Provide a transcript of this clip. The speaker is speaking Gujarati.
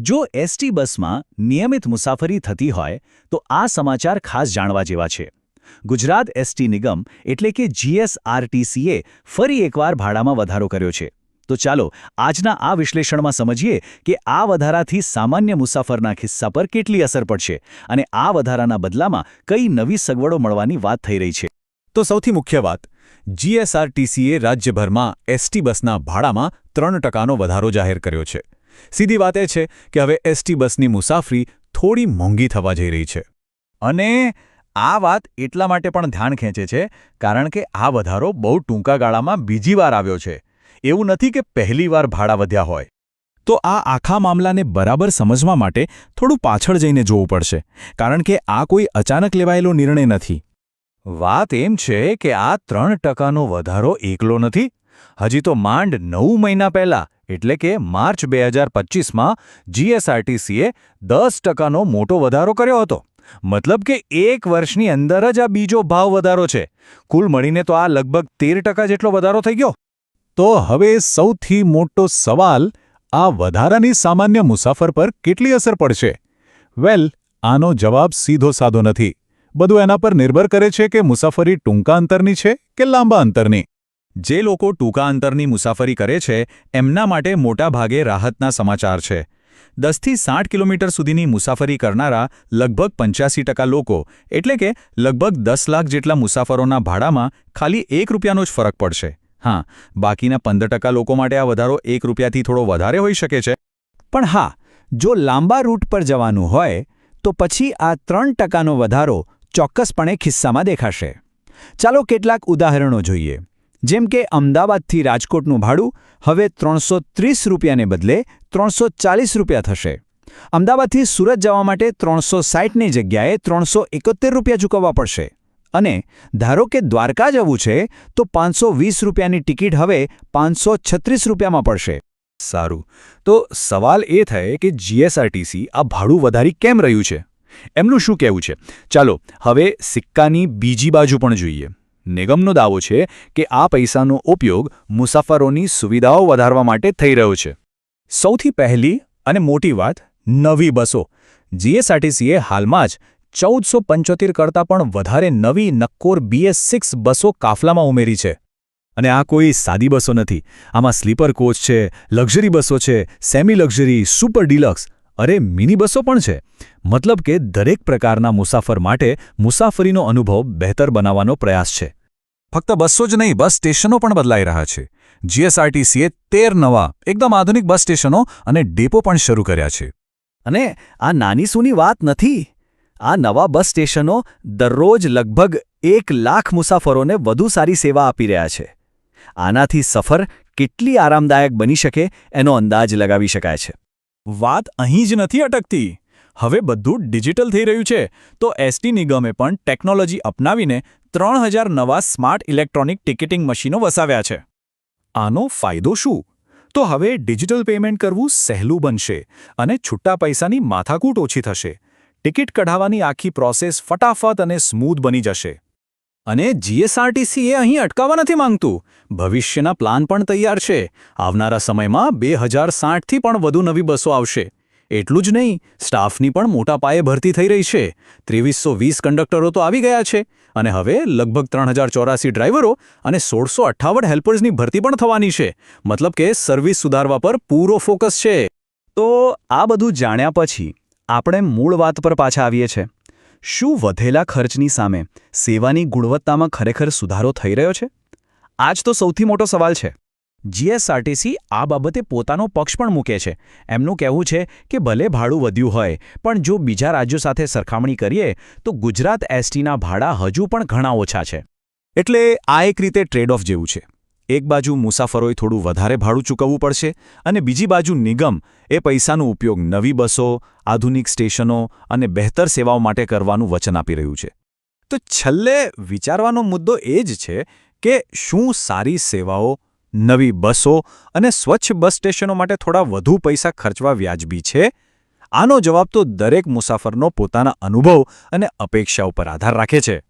જો એસટી બસમાં નિયમિત મુસાફરી થતી હોય, તો આ સમાચાર ખાસ જાણવા જેવા છે. ગુજરાત એસટી નિગમ એટલે કે જીએસઆરટીસીએ ફરી એકવાર ભાડામાં વધારો કર્યો છે. તો ચાલો, આજના આ વિશ્લેષણમાં સમજીએ કે આ વધારાથી સામાન્ય મુસાફરના ખિસ્સા પર કેટલી અસર પડશે અને આ વધારાના બદલામાં કઈ નવી સગવડો મળવાની વાત થઈ રહી છે. તો સૌથી મુખ્ય વાત જીએસઆરટીસીએ રાજ્યભરમાં એસટી બસના ભાડામાં ત્રણ ટકાનો વધારો જાહેર કર્યો છે. સીધી વાત એ છે કે હવે એસટી બસની મુસાફરી થોડી મોંઘી થવા જઈ રહી છે. અને આ વાત એટલા માટે પણ ધ્યાન ખેંચે છે કારણ કે આ વધારો બહુ ટૂંકા ગાળામાં બીજી વાર આવ્યો છે. એવું નથી કે પહેલી વાર ભાડા વધ્યા હોય. તો આ આખા મામલાને બરાબર સમજવા માટે થોડું પાછળ જઈને જોવું પડશે, કારણ કે આ કોઈ અચાનક લેવાયેલો નિર્ણય નથી. વાત એમ છે કે આ ત્રણ ટકાનો વધારો એકલો નથી. હજી તો માંડ નવ મહિના પહેલા એટલે કે માર્ચ બે હજાર પચીસમાં જીએસઆરટીસીએ દસ ટકાનો મોટો વધારો કર્યો હતો. મતલબ કે એક વર્ષની અંદર જ આ બીજો ભાવ વધારો છે. કુલ મળીને તો આ લગભગ તેર ટકા જેટલો વધારો થઈ ગયો. તો હવે સૌથી મોટો સવાલ, આ વધારાની સામાન્ય મુસાફર પર કેટલી અસર પડશે? વેલ, આનો જવાબ સીધો સાધો નથી. બધું એના પર નિર્ભર કરે છે કે મુસાફરી ટૂંકા અંતરની છે કે લાંબા અંતરની. જે લોકો ટૂંકા અંતરની મુસાફરી કરે છે, એમના માટે મોટાભાગે રાહતના સમાચાર છે. દસથી સાઠ કિલોમીટર સુધીની મુસાફરી કરનારા લગભગ પંચ્યાસી ટકા લોકો, એટલે કે લગભગ દસ લાખ જેટલા મુસાફરોના ભાડામાં ખાલી એક રૂપિયાનો જ ફરક પડશે. હા, બાકીના પંદર ટકા લોકો માટે આ વધારો એક રૂપિયાથી થોડો વધારે હોઈ શકે છે. પણ હા, જો લાંબા રૂટ પર જવાનું હોય, તો પછી આ ત્રણ ટકાનો વધારો ચોક્કસપણે ખિસ્સામાં દેખાશે. ચાલો કેટલાક ઉદાહરણો જોઈએ. જેમ કે અમદાવાદથી રાજકોટનું ભાડું હવે ત્રણસો ત્રીસ રૂપિયાને બદલે ત્રણસો ચાલીસ રૂપિયા થશે. અમદાવાદથી સુરત જવા માટે ત્રણસો સાઠની જગ્યાએ ત્રણસો એકોતેર રૂપિયા ચૂકવવા પડશે. અને ધારો કે દ્વારકા જવું છે, તો પાંચસો વીસ રૂપિયાની ટિકિટ હવે પાંચસો છત્રીસ રૂપિયામાં પડશે. સારું. તો સવાલ એ થાય કે જીએસઆરટીસી આ ભાડું વધારી કેમ રહ્યું છે? એમનું શું કહેવું છે? ચાલો, હવે સિક્કાની બીજી બાજુ પણ જોઈએ. નિગમનો દાવો છે કે આ પૈસાનો ઉપયોગ મુસાફરોની સુવિધાઓ વધારવા માટે થઈ રહ્યો છે. સૌથી પહેલી અને મોટી વાત, નવી બસો. જીએસઆરટીસીએ હાલમાં જ ચૌદસો પંચોતેર કરતાં પણ વધારે નવી નક્કોર બીએસ સિક્સ બસો કાફલામાં ઉમેરી છે. અને આ કોઈ સાદી બસો નથી. આમાં સ્લીપર કોચ છે, લક્ઝરી બસો છે, સેમી લક્ઝરી, સુપર ડિલક્સ અરે મિની બસો પણ છે. મતલબ કે દરેક પ્રકારના મુસાફર માટે મુસાફરીનો અનુભવ બહેતર બનાવવાનો પ્રયાસ છે. ફક્ત બસો જ નહીં, બસ સ્ટેશનો પણ બદલાઈ રહ્યા છે. જીએસઆરટીસીએ તેર નવા, એકદમ આધુનિક બસ સ્ટેશનો અને ડેપો પણ શરૂ કર્યા છે. અને આ નાની સૂની વાત નથી? આ નવા બસ સ્ટેશનો દરરોજ લગભગ એક લાખ મુસાફરોને વધુ સારી સેવા આપી રહ્યા છે. આનાથી સફર કેટલી આરામદાયક બની શકે એનો અંદાજ લગાવી શકાય છે. વાત અહીં જ નથી અટકતી. હવે બધું ડિજિટલ થઈ રહ્યું છે, તો એસટી નિગમે પણ ટેકનોલોજી અપનાવીને ત્રણ નવા સ્માર્ટ ઇલેક્ટ્રોનિક ટિકિટિંગ મશીનો વસાવ્યા છે. આનો ફાયદો શું? તો હવે ડિજિટલ પેમેન્ટ કરવું સહેલું બનશે અને છૂટા પૈસાની માથાકૂટ ઓછી થશે. ટિકિટ કઢાવવાની આખી પ્રોસેસ ફટાફટ અને સ્મૂધ બની જશે. અને જીએસઆરટીસી એ અહીં અટકાવવા નથી માંગતું. ભવિષ્યના પ્લાન પણ તૈયાર છે. આવનારા સમયમાં બે હજાર સાઠથી પણ વધુ નવી બસો આવશે. એટલું જ નહીં, સ્ટાફની પણ મોટા પાયે ભરતી થઈ રહી છે. ત્રેવીસો વીસ કંડક્ટરો તો આવી ગયા છે. અને હવે લગભગ ત્રણ હજાર ચોરાસી ડ્રાઈવરો અને સોળસો અઠ્ઠાવન હેલ્પર્સની ભરતી પણ થવાની છે. મતલબ કે સર્વિસ સુધારવા પર પૂરો ફોકસ છે. તો આ બધું જાણ્યા પછી આપણે મૂળ વાત પર પાછા આવીએ છીએ. શું વધેલા ખર્ચની સામે સેવાની ગુણવત્તામાં ખરેખર સુધારો થઈ રહ્યો છે? આજ તો સૌથી મોટો સવાલ છે. જીએસઆરટીસી આ બાબતે પોતાનો પક્ષ પણ મૂકે છે. એમનું કહેવું છે કે ભલે ભાડું વધ્યું હોય, પણ જો બીજા રાજ્યો સાથે સરખામણી કરીએ, તો ગુજરાત એસટીના ભાડા હજુ પણ ઘણા ઓછા છે. એટલે આ એક રીતે ટ્રેડ ઓફ જેવું છે. એક બાજુ મુસાફરોએ થોડું વધારે ભાડું ચૂકવવું પડશે અને બીજી બાજુ નિગમ એ પૈસાનો ઉપયોગ નવી બસો, આધુનિક સ્ટેશનો અને બહેતર સેવાઓ માટે કરવાનું વચન આપી રહ્યું છે. તો છેલ્લે વિચારવાનો મુદ્દો એ જ છે કે શું સારી સેવાઓ, નવી બસો અને સ્વચ્છ બસ સ્ટેશનો માટે થોડા વધુ પૈસા ખર્ચવા વ્યાજબી છે? આનો જવાબ તો દરેક મુસાફરનો પોતાના અનુભવ અને અપેક્ષા ઉપર આધાર રાખે છે.